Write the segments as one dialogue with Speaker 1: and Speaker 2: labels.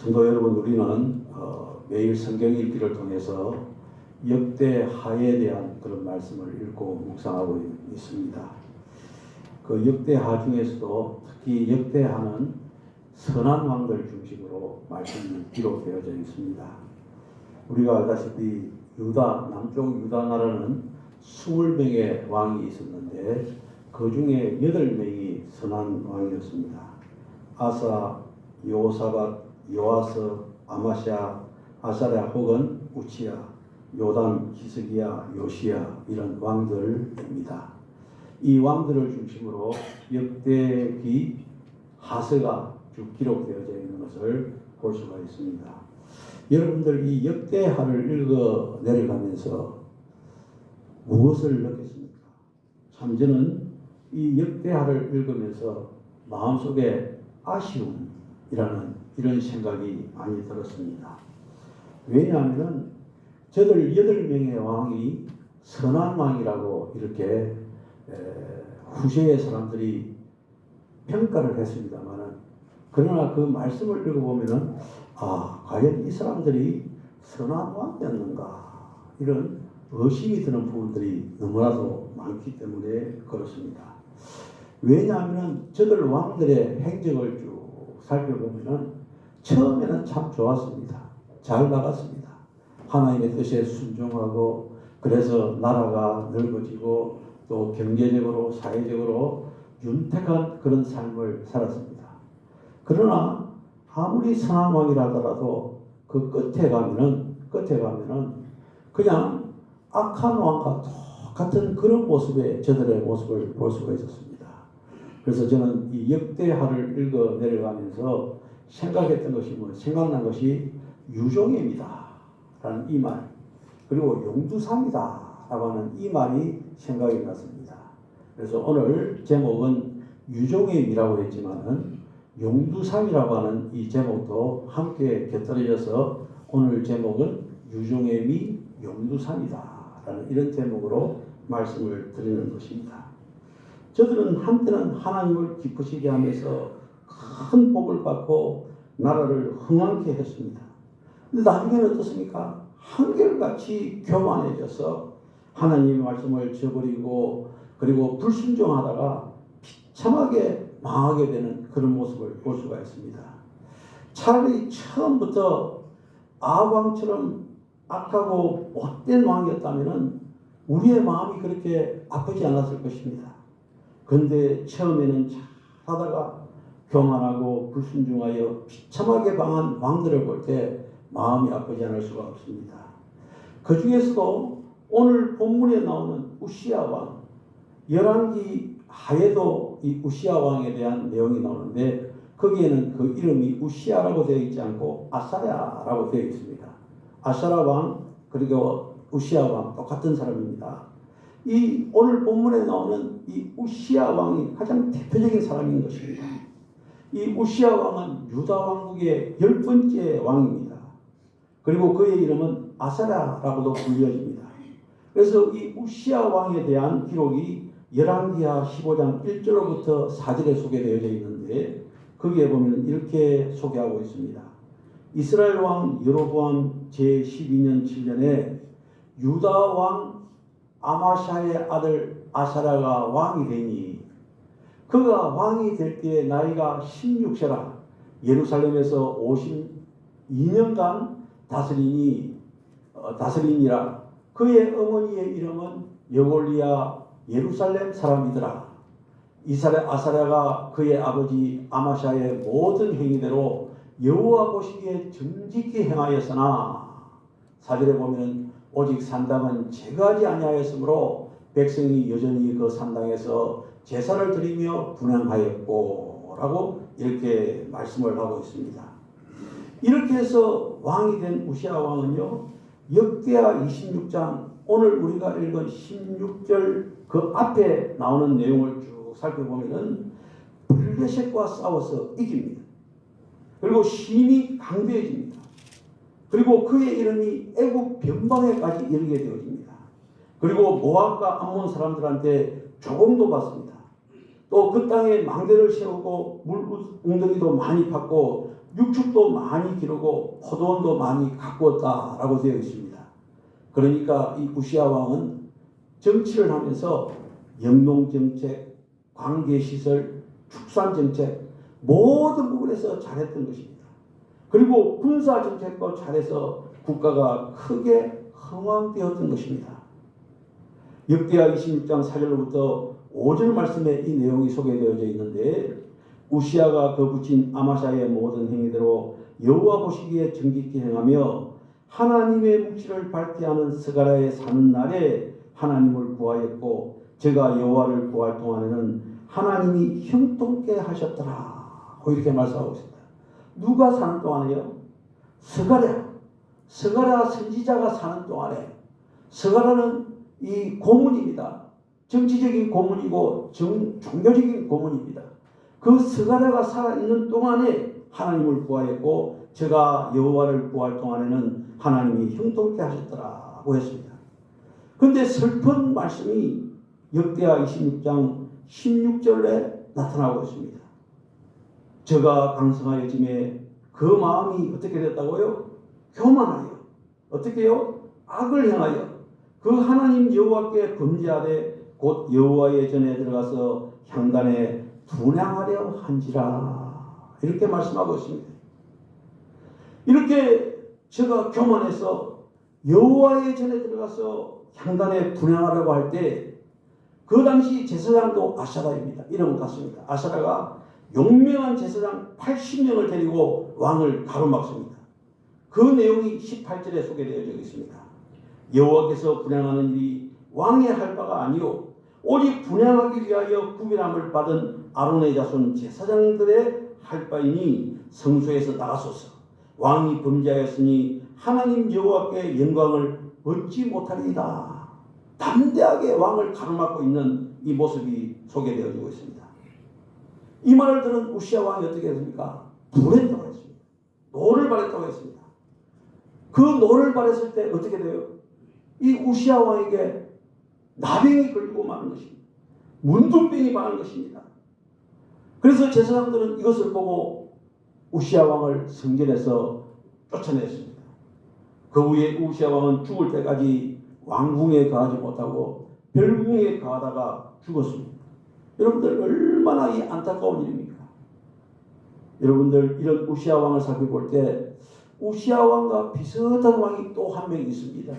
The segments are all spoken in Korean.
Speaker 1: 성도 여러분, 우리는 어, 매일 성경 읽기를 통해서 역대 하에 대한 그런 말씀을 읽고 묵상하고 있- 있습니다. 그 역대 하 중에서도 특히 역대 하는 선한 왕들 중심으로 말씀이 기록되어져 있습니다. 우리가 알다시피 유다 남쪽 유다 나라는 20명의 왕이 있었는데 그 중에 8명이 선한 왕이었습니다. 아사, 요사밧, 요아스, 아마샤, 아사랴 혹은 우치야, 요담, 히스기야, 요시야 이런 왕들입니다. 이 왕들을 중심으로 역대기 하세가 쭉 기록되어져 있는 것을 볼 수가 있습니다. 여러분들 이 역대하를 읽어 내려가면서 무엇을 느꼈습니까? 참 저는 이 역대하를 읽으면서 마음속에 아쉬움이라는 이런 생각이 많이 들었습니다. 왜냐하면 저들 여덟 명의 왕이 선한 왕이라고 이렇게 에, 후세의 사람들이 평가를 했습니다만은 그러나 그 말씀을 읽어보면은 아 과연 이 사람들이 선한 왕이었는가 이런 의심이 드는 부분들이 너무나도 많기 때문에 그렇습니다. 왜냐하면 저들 왕들의 행적을 쭉 살펴보면은 처음에는 참 좋았습니다. 잘 나갔습니다. 하나님의 뜻에 순종하고 그래서 나라가 넓어지고 또 경제적으로 사회적으로 윤택한 그런 삶을 살았습니다. 그러나 아무리 왕이라 하더라도 그 끝에 가면은 끝에 가면은 그냥 악한 왕과 똑같은 그런 모습의 저들의 모습을 볼 수가 있었습니다. 그래서 저는 이 역대하를 읽어 내려가면서 생각했던 것이 뭐 생각난 것이 유종입니다.라는 이 말, 그리고 용두삼이다 라고 하는 이 말이 생각이 났습니다. 그래서 오늘 제목은 유종임이라고 했지만은 용두삼이라고 하는 이 제목도 함께 곁들여져서 오늘 제목은 유종임이 용두삼이다 라는 이런 제목으로 말씀을 드리는 것입니다. 저들은 한때는 하나님을 기쁘시게 하면서 큰 복을 받고 나라를 흥왕케 했습니다. 근데 나중에는 어떻습니까? 한결같이 교만해져서 하나님의 말씀을 저버리고 그리고 불순종하다가 비참하게 망하게 되는 그런 모습을 볼 수가 있습니다. 차라리 처음부터 아왕처럼 악하고 못된 왕이었다면 우리의 마음이 그렇게 아프지 않았을 것입니다. 그런데 처음에는 잘 하다가 교만하고 불순종하여 비참하게 망한 왕들을 볼 때 마음이 아프지 않을 수가 없습니다. 그 중에서도 오늘 본문에 나오는 우시아 왕, 열왕기 하에도 이 우시아 왕에 대한 내용이 나오는데 거기에는 그 이름이 우시아라고 되어 있지 않고 아사랴라고 되어 있습니다. 아사라 왕 그리고 우시아 왕 똑같은 사람입니다. 이 오늘 본문에 나오는 이 우시아 왕이 가장 대표적인 사람인 것입니다. 이 우시아 왕은 유다 왕국의 열 번째 왕입니다. 그리고 그의 이름은 아사랴라고도 불려집니다. 그래서 이 우시아 왕에 대한 기록이 열왕기하 15장 1절로부터 4절에 소개되어져 있는데 거기에 보면 이렇게 소개하고 있습니다. 이스라엘 왕 여로보암 제12년 7년에 유다 왕 아마샤의 아들 아사라가 왕이 되니 그가 왕이 될 때에 나이가 16세라. 예루살렘에서 52년간 다스리니 어, 다스리니라. 그의 어머니의 이름은 여골리아 예루살렘 사람이더라. 이스라엘 아사랴가 그의 아버지 아마샤의 모든 행위대로 여호와 보시기에 정직히 행하였으나 사절에 보면 오직 산당은 제거하지 아니하였으므로 백성이 여전히 그 산당에서 제사를 드리며 분양하였고 라고 이렇게 말씀을 하고 있습니다. 이렇게 해서 왕이 된 우시아 왕은요 역대하 26장 오늘 우리가 읽은 16절 그 앞에 나오는 내용을 쭉 살펴보면은 블레셋과 싸워서 이깁니다. 그리고 힘이 강대해집니다. 그리고 그의 이름이 애국 변방에까지 이르게 되어집니다. 그리고 모압과 암몬 사람들한테 조공도 받습니다. 또 그 땅에 망대를 세우고 물 웅덩이도 많이 팠고 육축도 많이 기르고 포도원도 많이 가꾸었다라고 되어 있습니다. 그러니까 이 우시아 왕은 정치를 하면서 영농 정책, 관계 시설, 축산 정책 모든 부분에서 잘했던 것입니다. 그리고 군사 정책도 잘해서 국가가 크게 흥왕되었던 것입니다. 역대하 26장 4절로부터 5절 말씀에 이 내용이 소개되어져 있는데 우시아가 그 붙인 아마샤의 모든 행위대로 여호와 보시기에 정직히 행하며 하나님의 묵시를 밝히하는 스가라에 사는 날에 하나님을 구하였고 제가 여호와를 구할 동안에는 하나님이 형통케 하셨더라. 이렇게 말씀하고 있습니다. 누가 사는 동안에요? 스가랴. 스가랴 선지자가 사는 동안에 스가랴는 이 고문입니다. 정치적인 고문이고 정, 종교적인 고문입니다. 그 스가랴가 살아있는 동안에 하나님을 구하였고 제가 여호와를 구할 동안에는 하나님이 형통케 하셨더라고 했습니다. 근데 슬픈 말씀이 역대하 26장 16절에 나타나고 있습니다. 저가 강성하여 짐에 그 마음이 어떻게 됐다고요? 교만하여 어떻게요? 악을 행하여 그 하나님 여호와께 범죄하되 곧 여호와의 전에 들어가서 향단에 분양하려 한지라 이렇게 말씀하고 있습니다. 이렇게 제가 교만해서 여호와의 전에 들어가서 향단에 분양하려고 할 때 그 당시 제사장도 아샤라입니다. 이름 같습니다. 아샤라가 용맹한 제사장 80명을 데리고 왕을 가로막습니다. 그 내용이 18절에 소개되어져 있습니다. 여호와께서 분양하는 일이 왕의 할 바가 아니요 오직 분양하기 위하여 구별함을 받은 아론의 자손 제사장들의 할 바이니 성소에서 나가소서 왕이 범죄하였으니 하나님 여호와께 영광을 얻지 못하리이다. 담대하게 왕을 가로막고 있는 이 모습이 소개되어지고 있습니다. 이 말을 들은 우시아 왕이 어떻게 했습니까? 불했다고 했습니다. 노를 발했다고 했습니다. 그 노를 발했을 때 어떻게 돼요? 이 우시아 왕에게 나병이 걸리고 마는 것입니다. 문둥병이 많은 것입니다. 그래서 제사장들은 이것을 보고 우시아 왕을 성전에서 쫓아냈습니다. 그 후에 우시아 왕은 죽을 때까지 왕궁에 가지 못하고 별궁에 가다가 죽었습니다. 여러분들 얼마나 이 안타까운 일입니까? 여러분들 이런 우시아 왕을 살펴볼 때 우시아 왕과 비슷한 왕이 또 한 명 있습니다.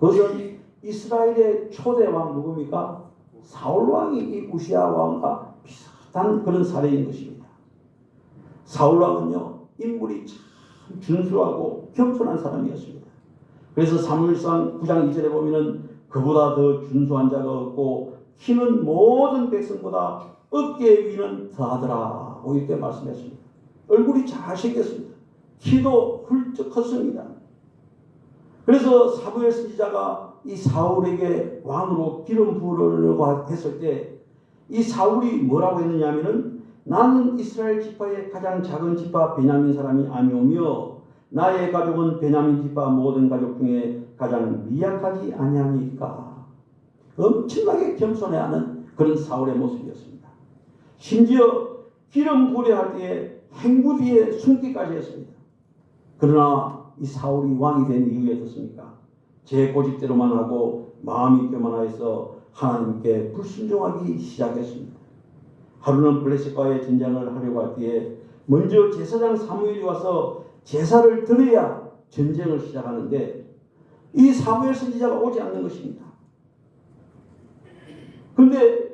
Speaker 1: 그것은 이스라엘의 초대 왕 누굽니까? 사울 왕이 이 우시아 왕과 비슷한 그런 사례인 것입니다. 사울 왕은요 인물이 참 준수하고 겸손한 사람이었습니다. 그래서 사무엘상 9장 2절에 보면은 그보다 더 준수한 자가 없고 키는 모든 백성보다 어깨 위는 더하더라. 이렇게 말씀했습니다. 얼굴이 잘생겼습니다. 키도 훌쩍 컸습니다. 그래서 사무엘 선지자가 이 사울에게 왕으로 기름 부으려고 했을 때 이 사울이 뭐라고 했느냐면은 나는 이스라엘 지파의 가장 작은 지파 베냐민 사람이 아니오며 나의 가족은 베냐민 지파 모든 가족 중에 가장 미약하지 아니하니까 엄청나게 겸손해하는 그런 사울의 모습이었습니다. 심지어 기름 부려 할 때에 행구 뒤에 숨기까지 했습니다. 그러나 이 사울이 왕이 된 이유에 어떻습니까? 제 고집대로만 하고 마음이 교만하여서 하나님께 불순종하기 시작했습니다. 하루는 블레셋과의 전쟁을 하려고 할 때에 먼저 제사장 사무엘이 와서 제사를 드려야 전쟁을 시작하는데 이 사무엘 선지자가 오지 않는 것입니다. 그런데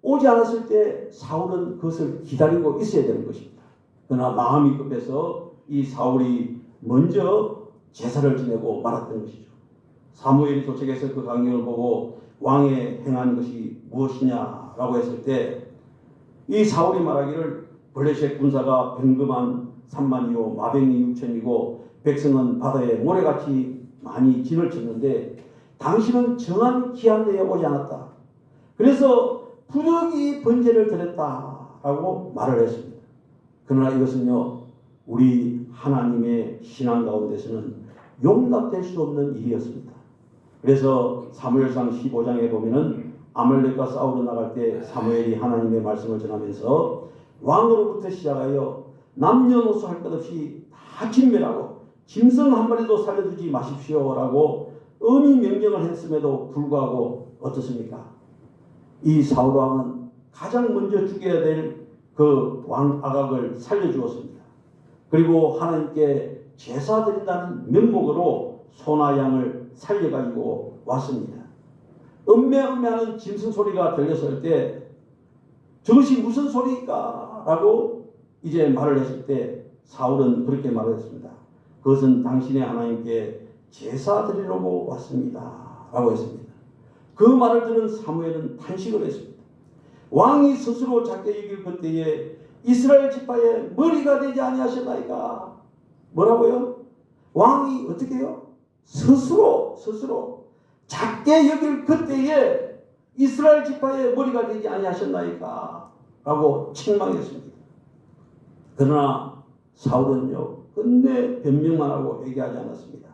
Speaker 1: 오지 않았을 때 사울은 그것을 기다리고 있어야 되는 것입니다. 그러나 마음이 급해서 이 사울이 먼저 제사를 지내고 말았던 것이죠. 사무엘이 도착해서 그 광경을 보고 왕의 행한 것이 무엇이냐라고 했을 때 이 사울이 말하기를 블레셋 군사가 병금한 3만이요 마병이 6천이고 백성은 바다에 모래같이 많이 진을 쳤는데 당신은 정한 기한 내에 오지 않았다. 그래서 부득이 번제를 드렸다라고 말을 했습니다. 그러나 이것은요 우리 하나님의 신앙 가운데서는 용납될 수 없는 일이었습니다. 그래서 사무엘상 15장에 보면은 아말렉과 싸우러 나갈 때 사무엘이 하나님의 말씀을 전하면서 왕으로부터 시작하여 남녀노소 할 것 없이 다 진멸하고 짐승 한 마리도 살려두지 마십시오라고 엄히 명령을 했음에도 불구하고 어떻습니까? 이 사울 왕은 가장 먼저 죽여야 될 그 왕 아각을 살려주었습니다. 그리고 하나님께 제사 드린다는 명목으로 소나 양을 살려가지고 왔습니다. 음매음매하는 짐승 소리가 들렸을 때 저것이 무슨 소리일까? 라고 이제 말을 했을 때 사울은 그렇게 말을 했습니다. 그것은 당신의 하나님께 제사 드리려고 왔습니다. 라고 했습니다. 그 말을 들은 사무엘은 탄식을 했습니다. 왕이 스스로 작게 여길 그때에 이스라엘 지파의 머리가 되지 아니하셨나이까? 뭐라고요? 왕이 어떻게 해요? 스스로 스스로 작게 여길 그때에 이스라엘 지파의 머리가 되지 아니하셨나이까? 라고 책망했습니다. 그러나 사울은요 끝내 변명만 하고 얘기하지 않았습니다.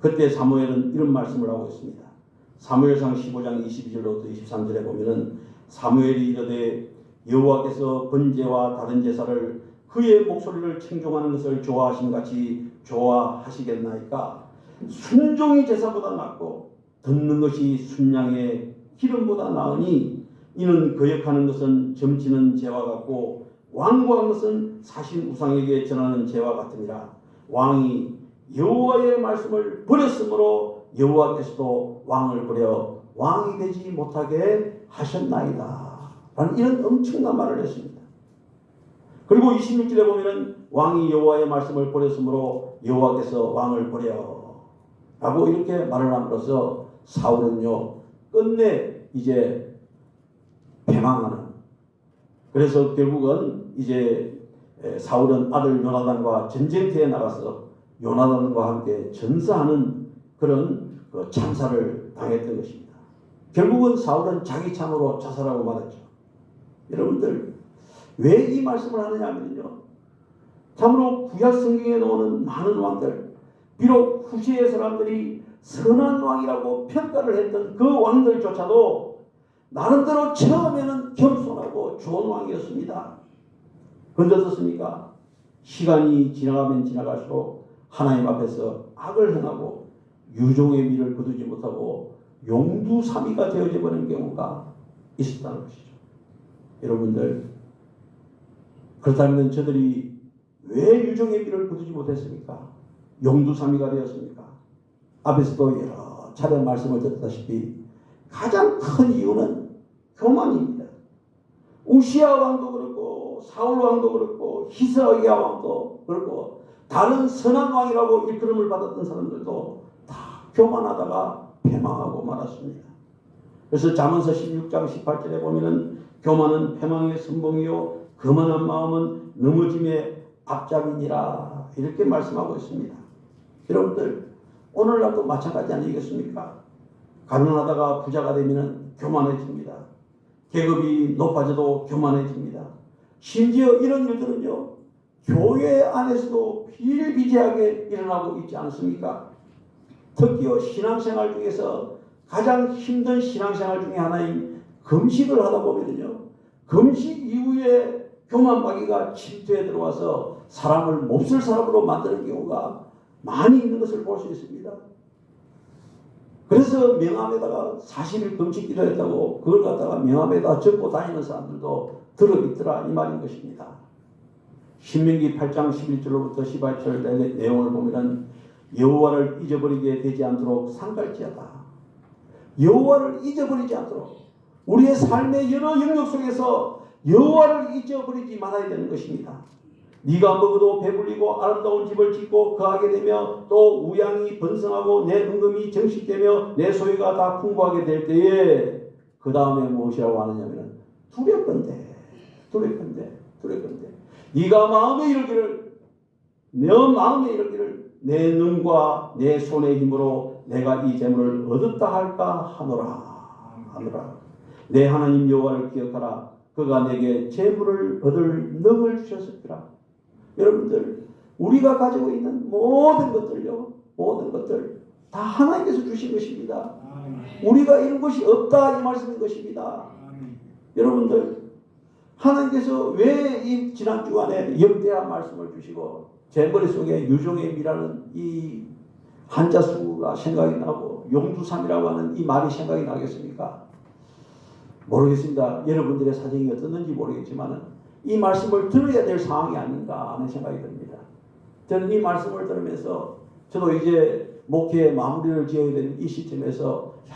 Speaker 1: 그때 사무엘은 이런 말씀을 하고 있습니다. 사무엘상 15장 22절로부터 23절에 보면은 사무엘이 이르되 여호와께서 번제와 다른 제사를 그의 목소리를 청종하는 것을 좋아하신 같이 좋아하시겠나이까 순종이 제사보다 낫고 듣는 것이 순양의 기름보다 나으니 이는 거역하는 것은 점치는 죄와 같고 완고한 것은 사신 우상에게 전하는 죄와 같으니라 왕이 여호와의 말씀을 버렸으므로 여호와께서도 왕을 버려 왕이 되지 못하게 하셨나이다. 라는 이런 엄청난 말을 했습니다. 그리고 26절에 보면은 왕이 여호와의 말씀을 버렸으므로 여호와께서 왕을 버려 라고 이렇게 말을 함으로써 사울은요 끝내 이제 패망하는 그래서 결국은 이제 사울은 아들 요나단과 전쟁터에 나가서 요나단과 함께 전사하는 그런 그 참사를 당했던 것입니다. 결국은 사울은 자기 참으로 자살하고 말았죠. 여러분들 왜 이 말씀을 하느냐면요. 참으로 구약 성경에 나오는 많은 왕들 비록 후세의 사람들이 선한 왕이라고 평가를 했던 그 왕들조차도 나름대로 처음에는 겸손하고 좋은 왕이었습니다. 그런데 어떻습니까? 시간이 지나가면 지나갈수록 하나님 앞에서 악을 행하고 유종의 미를 거두지 못하고 용두사미가 되어져 버리는 경우가 있었다는 것이죠. 여러분들 그렇다면 저들이 왜 유종의 미를 거두지 못했습니까? 용두사미가 되었습니까? 앞에서도 여러 차례 말씀을 드렸다시피 가장 큰 이유는 교만입니다. 우시아 왕도 그렇고 사울 왕도 그렇고 히스기야 왕도 그렇고 다른 선한 왕이라고 일컬음을 받았던 사람들도 다 교만하다가 패망하고 말았습니다. 그래서 잠언서 16장 18절에 보면은 교만은 패망의 선봉이요 거만한 마음은 넘어짐의 앞잡이니라 이렇게 말씀하고 있습니다. 여러분들 오늘날도 마찬가지 아니겠습니까? 가난하다가 부자가 되면 교만해집니다. 계급이 높아져도 교만해집니다. 심지어 이런 일들은요, 교회 안에서도 비일비재하게 일어나고 있지 않습니까? 특히요, 신앙생활 중에서 가장 힘든 신앙생활 중에 하나인 금식을 하다 보면요, 금식 이후에 교만마귀가 침투에 들어와서 사람을 몹쓸 사람으로 만드는 경우가 많이 있는 것을 볼 수 있습니다. 그래서 명함에다가 40일 금식 기도했다고 그걸 갖다가 명함에다 적고 다니는 사람들도 들어있더라 이 말인 것입니다. 신명기 8장 11절로부터 18절 내용을 보면 여호와를 잊어버리게 되지 않도록 상갈지어다. 여호와를 잊어버리지 않도록 우리의 삶의 여러 영역 속에서 여호와를 잊어버리지 말아야 되는 것입니다. 네가 먹어도 배불리고 아름다운 집을 짓고 거하게 되며 또 우양이 번성하고 내 은금이 정식되며 내 소유가 다 풍부하게 될 때에 그 다음에 무엇이라고 하느냐면 두렵건대 두렵건대 두렵건대 네가 마음에 이르기를 내 마음에 이르기를 내 눈과 내 손의 힘으로 내가 이 재물을 얻었다 할까 하노라. 하노라. 내 하나님 여호와를 기억하라. 그가 내게 재물을 얻을 능을 주셨을지라 여러분들 우리가 가지고 있는 모든 것들요 모든 것들 다 하나님께서 주신 것입니다. 우리가 이런 것이 없다 이 말씀인 것입니다. 여러분들 하나님께서 왜 이 지난 주간에 역대한 말씀을 주시고 제 머릿속에 유종의 미라는 이 한자 수가 생각이 나고 용두삼이라고 하는 이 말이 생각이 나겠습니까? 모르겠습니다. 여러분들의 사정이 어떻는지 모르겠지만 이 말씀을 들어야 될 상황이 아닌가 하는 생각이 듭니다. 저는 이 말씀을 들으면서 저도 이제 목회 마무리를 지어야 되는 이 시점에서 야,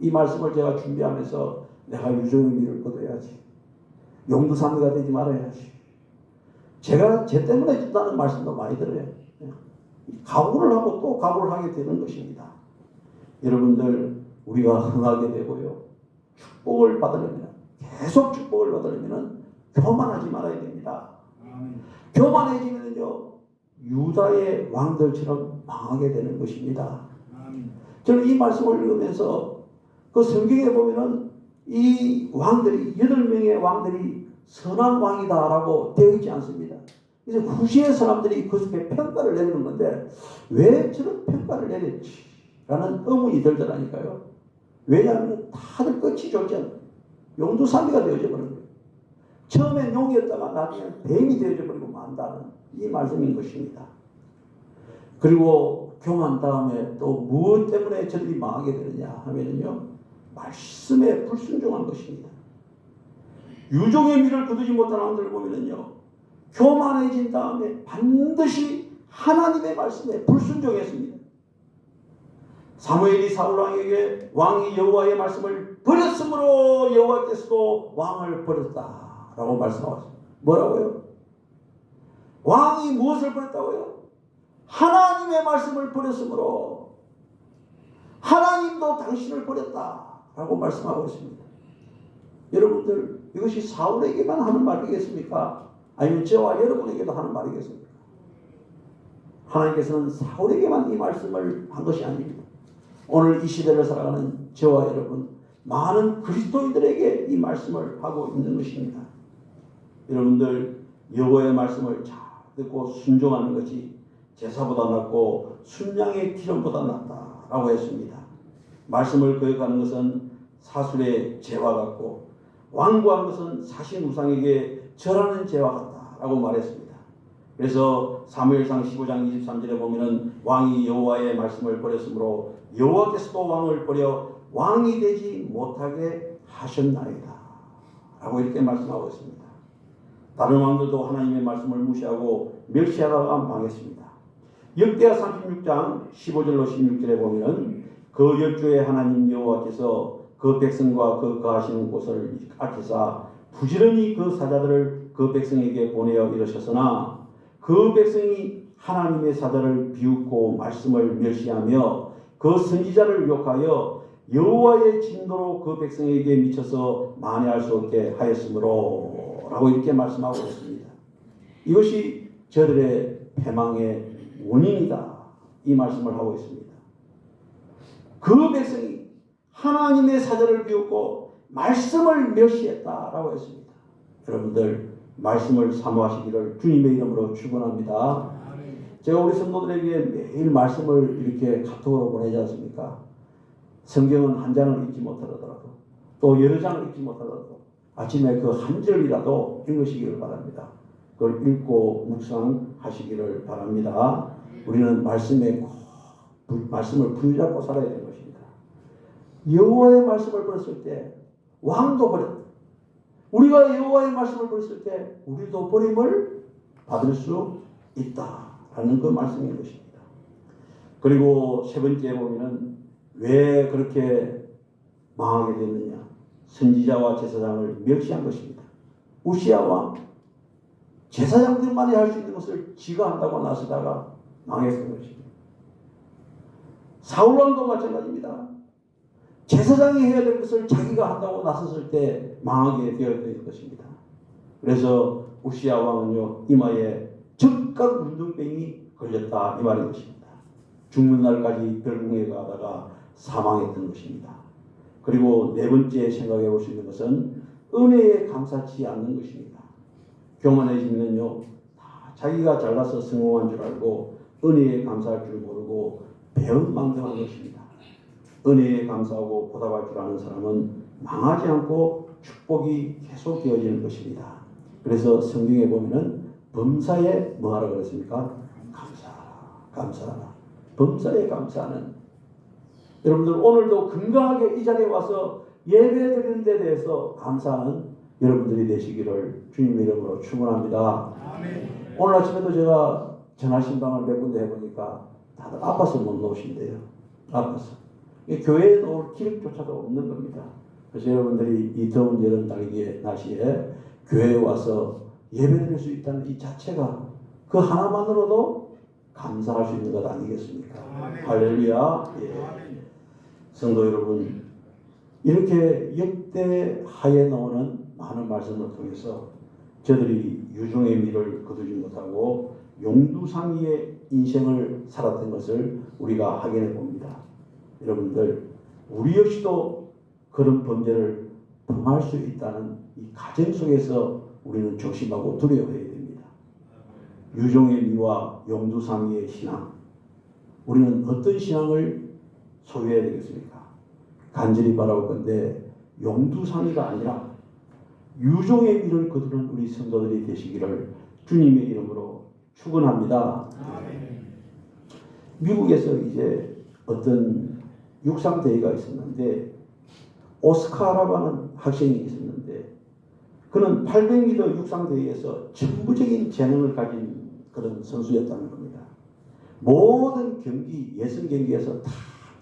Speaker 1: 이 말씀을 제가 준비하면서 내가 유종의 미를 거둬야지. 용두삼이가 되지 말아야지. 제가 제 때문에 준다는 말씀도 많이 들어요. 각오를 하고 또 각오를 하게 되는 것입니다. 여러분들 우리가 흥하게 되고요. 축복을 받으려면 계속 축복을 받으려면 교만하지 말아야 됩니다. 교만해지면요 유다의 왕들처럼 망하게 되는 것입니다. 저는 이 말씀을 읽으면서 그 성경에 보면은 이 왕들이 여덟 명의 왕들이 선한 왕이다라고 되어 있지 않습니다. 그래서 후시의 사람들이 그렇게 평가를 내리는 건데 왜 저런 평가를 내렸지라는 의문이 들더라니까요. 왜냐하면 다들 끝이 좋지 않아요. 용두삼이가 되어져 버린 거예요. 처음엔 용이었다가 나중에 뱀이 되어져 버리고 만다는 이 말씀인 것입니다. 그리고 교만 다음에 또 무엇 때문에 저들이 망하게 되느냐 하면은요. 말씀에 불순종한 것입니다. 유종의 미를 거두지 못한 왕들을 보면은요. 교만해진 다음에 반드시 하나님의 말씀에 불순종했습니다. 사무엘이 사울 왕에게 왕이 여호와의 말씀을 버렸으므로 여호와께서도 왕을 버렸다라고 말씀하셨습니다. 뭐라고요? 왕이 무엇을 버렸다고요? 하나님의 말씀을 버렸으므로 하나님도 당신을 버렸다라고 말씀하고 있습니다. 여러분들 이것이 사울에게만 하는 말이겠습니까? 아니면 저와 여러분에게도 하는 말이겠습니까? 하나님께서는 사울에게만 이 말씀을 한 것이 아닙니다. 오늘 이 시대를 살아가는 저와 여러분 많은 그리스도인들에게 이 말씀을 하고 있는 것입니다. 여러분들 여호와의 말씀을 잘 듣고 순종하는 것이 제사보다 낫고 순양의 기름보다 낫다라고 했습니다. 말씀을 거역하는 것은 사술의 죄와 같고 완고한 것은 사신 우상에게 절하는 죄와 라고 말했습니다. 그래서 사무엘상 15장 23절에 보면은 왕이 여호와의 말씀을 버렸으므로 여호와께서도 왕을 버려 왕이 되지 못하게 하셨나이다. 라고 이렇게 말씀하고 있습니다. 다른 왕들도 하나님의 말씀을 무시하고 멸시하다가 망했습니다. 역대하 36장 15절로 16절에 보면 그 열주의 하나님 여호와께서 그 백성과 그 거하시는 곳을 아끼사 부지런히 그 사자들을 그 백성에게 보내어 이르셨으나 그 백성이 하나님의 사자를 비웃고 말씀을 멸시하며 그 선지자를 욕하여 여호와의 진노로 그 백성에게 미쳐서 만회할 수 없게 하였으므로 라고 이렇게 말씀하고 있습니다. 이것이 저들의 패망의 원인이다. 이 말씀을 하고 있습니다. 그 백성이 하나님의 사자를 비웃고 말씀을 멸시했다라고 했습니다. 여러분들 말씀을 사모하시기를 주님의 이름으로 축원합니다. 제가 우리 성도들에게 매일 말씀을 이렇게 카톡으로 보내지 않습니까? 성경은 한 장을 읽지 못하더라도 또 여러 장을 읽지 못하더라도 아침에 그 한 절이라도 읽으시기를 바랍니다. 그걸 읽고 묵상하시기를 바랍니다. 우리는 말씀에 말씀을 부여잡고 살아야 되는 것입니다. 여호와의 말씀을 버렸을 때 왕도 버렸다. 우리가 여호와의 말씀을 버렸을 때 우리도 버림을 받을 수 있다라는 그 말씀인 것입니다. 그리고 세 번째 보면은 왜 그렇게 망하게 됐느냐? 선지자와 제사장을 멸시한 것입니다. 우시아 왕 제사장들만이 할 수 있는 것을 지가 한다고 나서다가 망했던 것입니다. 사울 왕도 마찬가지입니다. 제사장이 해야 될 것을 자기가 한다고 나섰을 때 망하게 되었던 것입니다. 그래서 우시아 왕은요 이마에 즉각 운동병이 걸렸다 이 말인 것입니다. 죽는 날까지 별궁에 가다가 사망했던 것입니다. 그리고 네 번째 생각해 볼 수 있는 것은 은혜에 감사치 않는 것입니다. 교만해지면요 다 자기가 잘나서 성공한 줄 알고 은혜에 감사할 줄 모르고 배은망덕한 것입니다. 은혜에 감사하고 보답할 줄 아는 사람은 망하지 않고 축복이 계속 되어지는 것입니다. 그래서 성경에 보면은 범사에 뭐하라 그랬습니까? 감사하라. 감사하라. 범사에 감사하는 여러분들 오늘도 건강하게 이 자리에 와서 예배 드리는 데 대해서 감사하는 여러분들이 되시기를 주님 이름으로 축원합니다. 오늘 아침에도 제가 전화신방을 몇 군데 해보니까 다들 아파서 못 나오신대요. 아파서. 이 교회에 놓을 기력조차도 없는 겁니다. 그래서 여러분들이 이 더운 여름 날기에 날씨에 교회에 와서 예배드릴 수 있다는 이 자체가 그 하나만으로도 감사할 수 있는 것 아니겠습니까? 할렐루야. 예. 성도 여러분, 이렇게 역대 하에 나오는 많은 말씀을 통해서 저들이 유종의 미를 거두지 못하고 용두상의의 인생을 살았던 것을 우리가 확인해 봅니다. 여러분들, 우리 역시도 그런 범죄를 범할 수 있다는 이 가정 속에서 우리는 조심하고 두려워해야 됩니다. 유종의 미와 용두상의의 신앙, 우리는 어떤 신앙을 소유해야 되겠습니까? 간절히 바라올 건데 용두상의가 아니라 유종의 미를 거두는 우리 성도들이 되시기를 주님의 이름으로 축원합니다. 미국에서 이제 어떤 육상 대회가 있었는데 오스카라고 하는 학생이 있었는데 그는 800m 육상 대회에서 전부적인 재능을 가진 그런 선수였다는 겁니다. 모든 경기 예선 경기에서 다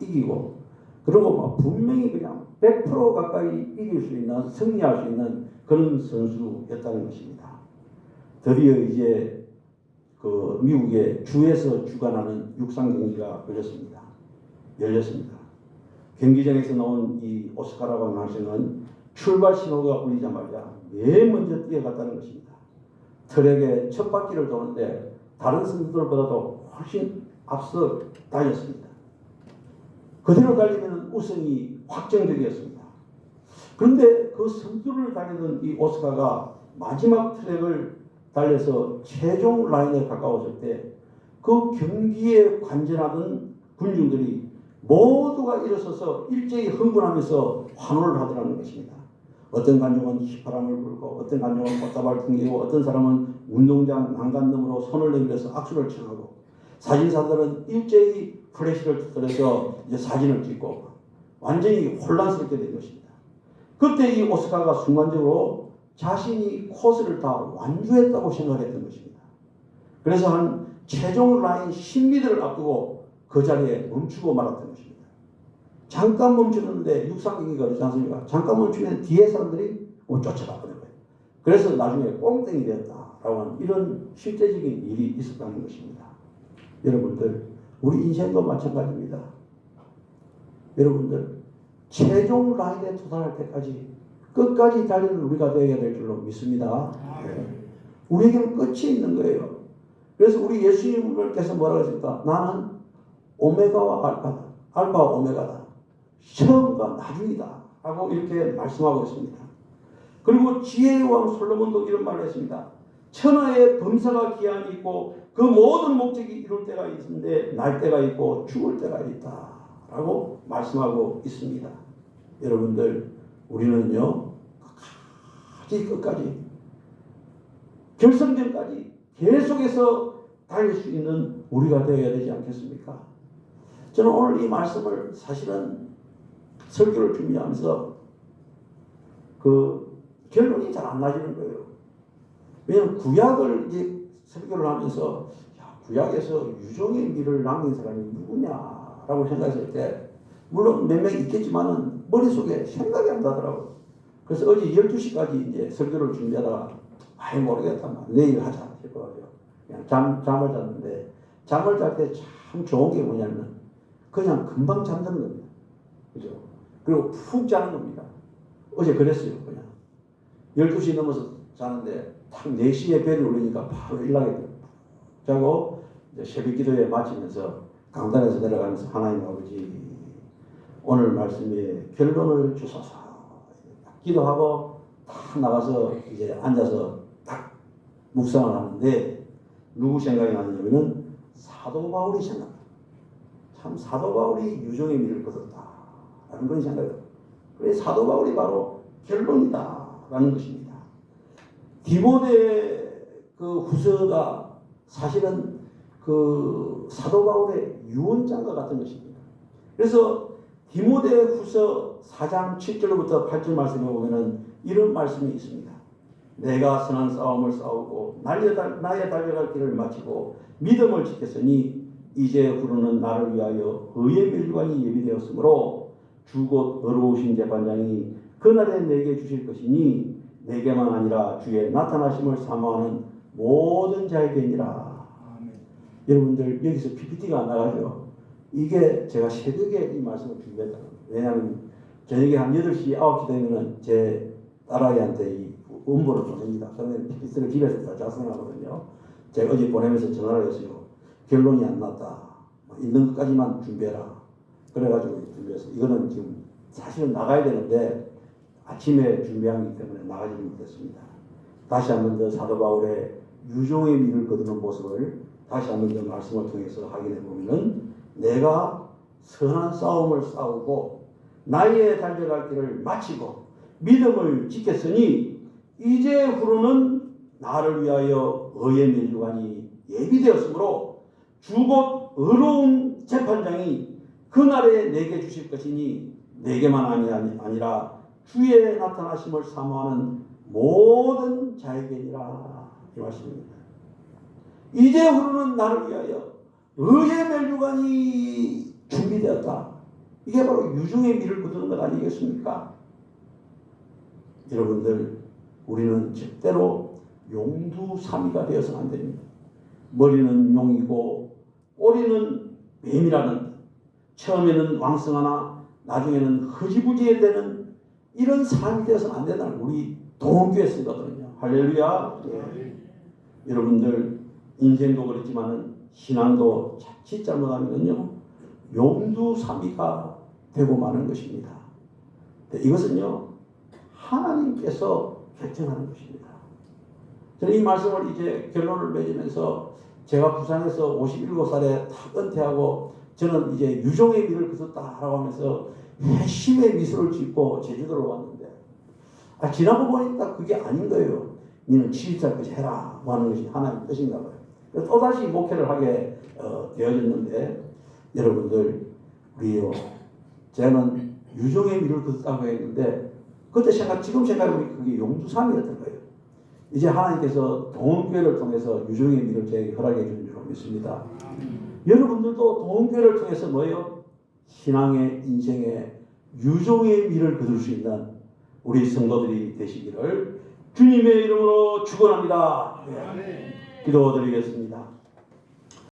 Speaker 1: 이기고 그리고 막 분명히 그냥 100% 가까이 이길 수 있는 승리할 수 있는 그런 선수였다는 것입니다. 드디어 이제 그 미국의 주에서 주관하는 육상 경기가 열렸습니다. 열렸습니다. 경기장에서 나온 이 오스카라고 하는 학생은 출발 신호가 울리자마자 맨 먼저 뛰어갔다는 것입니다. 트랙의 첫 바퀴를 도는데 다른 선수들보다도 훨씬 앞서 달렸습니다. 그대로 달리면 우승이 확정적이었습니다. 그런데 그 선두를 달리던 이 오스카가 마지막 트랙을 달려서 최종 라인에 가까웠을 때그 경기에 관전하던 군중들이 모두가 일어서서 일제히 흥분하면서 환호를 하더라는 것입니다. 어떤 관중은 휘파람을 불고 어떤 관중은 꽃다발 튕기고 어떤 사람은 운동장 난간 너머로 손을 내밀어서 악수를 청하고 사진사들은 일제히 플래시를 터뜨려서 사진을 찍고 완전히 혼란스럽게 된 것입니다. 그때 이 오스카가 순간적으로 자신이 코스를 다 완주했다고 생각했던 것입니다. 그래서 한 최종 라인 10m를 앞두고 그 자리에 멈추고 말았던 것입니다. 잠깐 멈추는데 육상 경기가 그렇지 않습니까? 잠깐 멈추면 뒤에 사람들이 뭐 쫓아가 버린 거예요. 그래서 나중에 꽁땡이 되었다라고 하는 이런 실제적인 일이 있었다는 것입니다. 여러분들 우리 인생도 마찬가지입니다. 여러분들 최종 라인에 도달할 때까지 끝까지 달리는 우리가 되어야 될 줄로 믿습니다. 네. 우리에게는 끝이 있는 거예요. 그래서 우리 예수님께서 뭐라고 했습니까? 나는 오메가와 알파다. 알파와 오메가다. 처음과 나중이다. 하고 이렇게 말씀하고 있습니다. 그리고 지혜의 왕 솔로몬도 이런 말을 했습니다. 천하의 범사가 기한이 있고 그 모든 목적이 이룰 때가 있는데 날 때가 있고 죽을 때가 있다. 라고 말씀하고 있습니다. 여러분들, 우리는요, 끝까지 끝까지, 결승전까지 계속해서 달릴 수 있는 우리가 되어야 되지 않겠습니까? 저는 오늘 이 말씀을 사실은 설교를 준비하면서 그 결론이 잘 안 나지는 거예요. 왜냐하면 구약을 이제 설교를 하면서 야, 구약에서 유종의 미를 남긴 사람이 누구냐라고 생각했을 때 물론 몇 명 있겠지만은 머릿속에 생각이 안 나더라고요. 그래서 어제 12시까지 이제 설교를 준비하다가 아예 모르겠다. 내일 하자 싶어가지고 그냥 잠, 잠을 잤는데 잠을 잘 때 참 좋은 게 뭐냐면 그냥 금방 잠드는 겁니다. 그죠? 그리고 푹 자는 겁니다. 어제 그랬어요. 그냥 12시 넘어서 자는데 딱 4시에 벨이 울리니까 바로 일나게 돼요. 자고 이제 새벽 기도에 마치면서 강단에서 내려가면서 하나님 아버지 오늘 말씀에 결론을 주소서 기도하고 딱 나가서 이제 앉아서 딱 묵상을 하는데 누구 생각이 나느냐면은 사도 바울이 생각나. 참 사도 바울이 유종의 미를 거뒀다. 라는 그런 들어요. 그래 사도 바울이 바로 결론이다 라는 것입니다. 디모데 그 후서가 사실은 그 사도 바울의 유언장과 같은 것입니다. 그래서 디모데 후서 4장 7절부터 8절 말씀에 보면은 이런 말씀이 있습니다. 내가 선한 싸움을 싸우고 달- 나의 달려갈 길을 마치고 믿음을 지켰으니 이제 후로는 나를 위하여 의의 멸관이 예비되었으므로 주곧 어려우신 재판장이 그날에 내게 주실 것이니 내게만 아니라 주의 나타나심을 사모하는 모든 자에게니라. 여러분들 여기서 PPT가 안 나가죠. 이게 제가 새벽에 이 말씀을 준비했다. 왜냐하면 저녁에 한 8시, 9시 되면은 제 딸아이한테 이 음보를 보냅니다. 그러면 PPT를 집에서 다 작성하거든요. 제가 어제 보내면서 전화를 했어요. 결론이 안 났다. 뭐 있는 것까지만 준비해라. 그래가지고 준비해서 이거는 지금 사실은 나가야 되는데 아침에 준비한 기 때문에 나가지 못했습니다. 다시 한번 더 사도 바울의 유종의 미를 거두는 모습을 다시 한번 더 말씀을 통해서 확인해 보면은 내가 선한 싸움을 싸우고 나의 달려갈 길을 마치고 믿음을 지켰으니 이제 후로는 나를 위하여 의의 면류관이 예비되었으므로 주곧 의로운 재판장이 그날에 내게 주실 것이니 내게만 아니, 아니, 아니라 주의 나타나심을 사모하는 모든 자에게니라 이 말씀입니다. 이제 후로는 나를 위하여 의의 멸류관이 준비되었다. 이게 바로 유중의 미를 거두는 것 아니겠습니까? 여러분들 우리는 절대로 용두삼이가 되어서는 안 됩니다. 머리는 용이고 꼬리는 뱀이라는 처음에는 왕성하나 나중에는 흐지부지에 되는 이런 삶이 되어서는 안 된다는 걸 우리 동원교회 쓰거든요. 할렐루야. 예. 여러분들 인생도 그렇지만은 신앙도 자칫 잘못하면요 용두삼이가 되고 마는 것입니다. 근데 이것은요 하나님께서 결정하는 것입니다. 저는 이 말씀을 이제 결론을 맺으면서 제가 부산에서 57살에 다 은퇴하고 저는 이제 유종의 미를 거뒀다라고 하면서 회심의 미소를 짓고 제주도로 왔는데 아, 지나고 보니까 그게 아닌 거예요. 너는 70살까지 해라 뭐 하는 것이 하나님 뜻인가 봐요. 또다시 목회를 하게 어, 되어졌는데 여러분들 우리요 저는 유종의 미를 거뒀다고 했는데 그때 생각 지금 생각해보니 그게 용두삼이었던 거예요. 이제 하나님께서 동원교회를 통해서 유종의 미를 저에게 허락해 주는 줄 믿습니다. 여러분들도 동원교회를 통해서 뭐예요? 신앙의 인생의 유종의 미를 거둘 수 있는 우리 성도들이 되시기를 주님의 이름으로 축원합니다. 기도드리겠습니다.